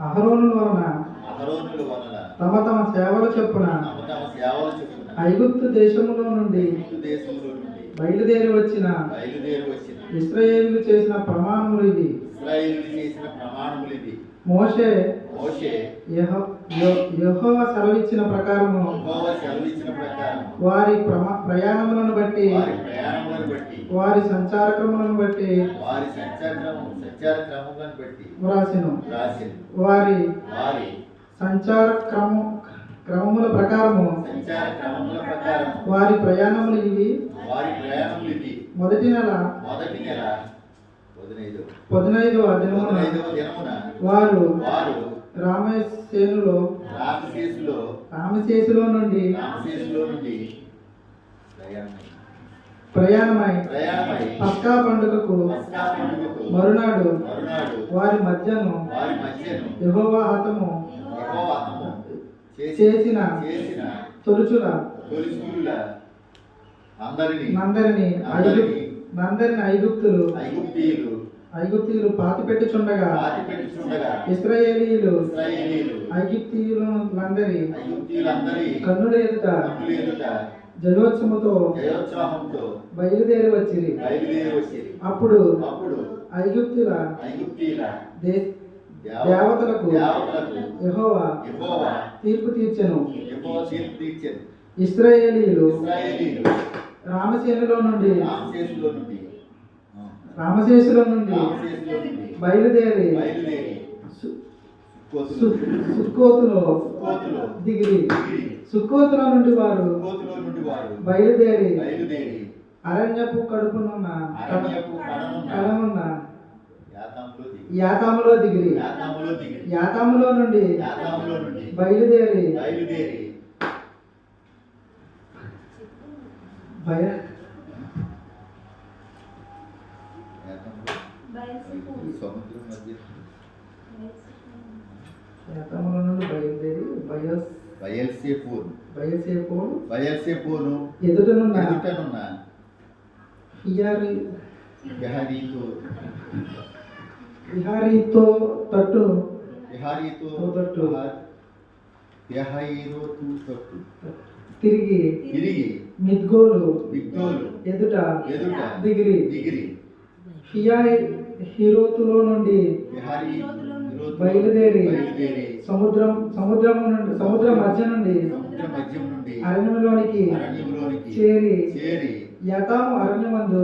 అహరోను వలన అహరోనుల వలన తమ తమ సేవల చొప్పున తమ తమ సేవలు చెప్పున ఐగుప్తు దేశములో నుండి దేశంలో నుండి బయలుదేరి వచ్చిన బయలుదేరి వచ్చిన ఇస్రాయేలు చేసిన ప్రమాణములు ఇది ఇస్రాయేలు చేసిన ప్రమాణములు ఇది మోషే మోషే యెహో- యెహోవా సెలవిచ్చిన ప్రకారము వారి ప్రయాణములను బట్టి వారి ప్రయాణములను బట్టి వారి సంచారక్రములను బట్టి వారి సంచార క్రమం సంచార క్రమములను బట్టి వ్రాసెను. వారి వారి సంచార క్రమ క్రమముల ప్రకారము సంచార క్రమముల ప్రకారం వారి ప్రయాణములు ఇవి. వారి ప్రయాణములు ఇది మొదటి నెల పదినైదు పదినైదవ దినమున వారు వారు రామసేనులో రామశేషులో రామశేషులో నుండి రామశేషులో నుండి ప్రయాణమై ప్రయాణమై పస్కా పండుగకు మరునాడు మరునాడు వారి మధ్యను వారి మధ్యను యెహోవా హతము యెహోవా హతము చేసి- చేసిన చేసిన తొలుచుల తొలిసూరుల అందరినీ నందరిని ఐగుప్తు నందరిని ఐగుప్తులు ఐగుప్తీయులు ఐగుప్తీయులు పాతి పెట్టుచుండగా ఇస్రాయేలీలు ఐగుప్తీయులందరి కన్నుల ఎదుట జయోత్సాహంతో బయలుదేరి వచ్చిరి. వచ్చి అప్పుడు అప్పుడు ఐగుప్తుల దేవతలకు యెహోవా తీర్పు తీర్చెను. ఇస్రాయేలీలు రామసేనులో నుండి రామశేషులో నుండి బయలుదేరి సుక్కోతులో కోతులు దిగిరి. దిగి సుక్కోతులో నుండి వారు బయలుదేరి అరణ్యపు కడుపునున్న కడమున్న యాతాములో దిగి యాతాములో దిగిరి. యాతాములో నుండి బయలుదేరి బయలుదేరి యాతాములో నుండి బయలుదేరి బయస్ బయల్సేపూర్. బయసేపు బయల్సేపూరు. ఎదుటనున్న. ఎదుటనున్న హియారి బిహారీతో విహారీతో తట్టు. బిహారీతో తొట్టు. తొట్టు. తిరిగి. తిరిగి. మిద్గోలు. విగ్నోలు ఎదుట. ఎదుట. దిగిరి దిగిరి హియా హిరోతులో నుండి బయలుదేరి సముద్రం సముద్రం నుండి సముద్రం మధ్య నుండి సముద్ర మధ్యం నుండి అరణ్యంలోనికి చేరి చేరి యతాము అరణ్యమందు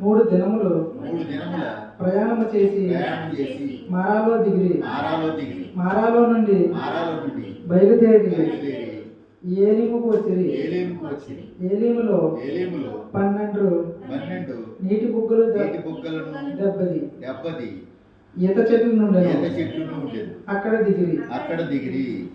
మూడు దినములు మూడు దినముల ప్రయాణము చేసి ప్రయాణం చేసి మారాలో దిగిరి. మారాలో దిగిరి. మారాలో నుండి మారాలో నుండి బయలుదేరి బయలుదేరి ఏలిముకు వచ్చిరి. ఏలేముకు వచ్చి ఏలిములో ఏలేములో పన్నెండు పన్నెండు నీటి బుగ్గలు నీటి బుగ్గలను దెబ్బది. దెబ్బది. ఈత చెట్లు నుండి ఈత చెట్లు ఉండేది అక్కడ దిగిరి. అక్కడ దిగిరి.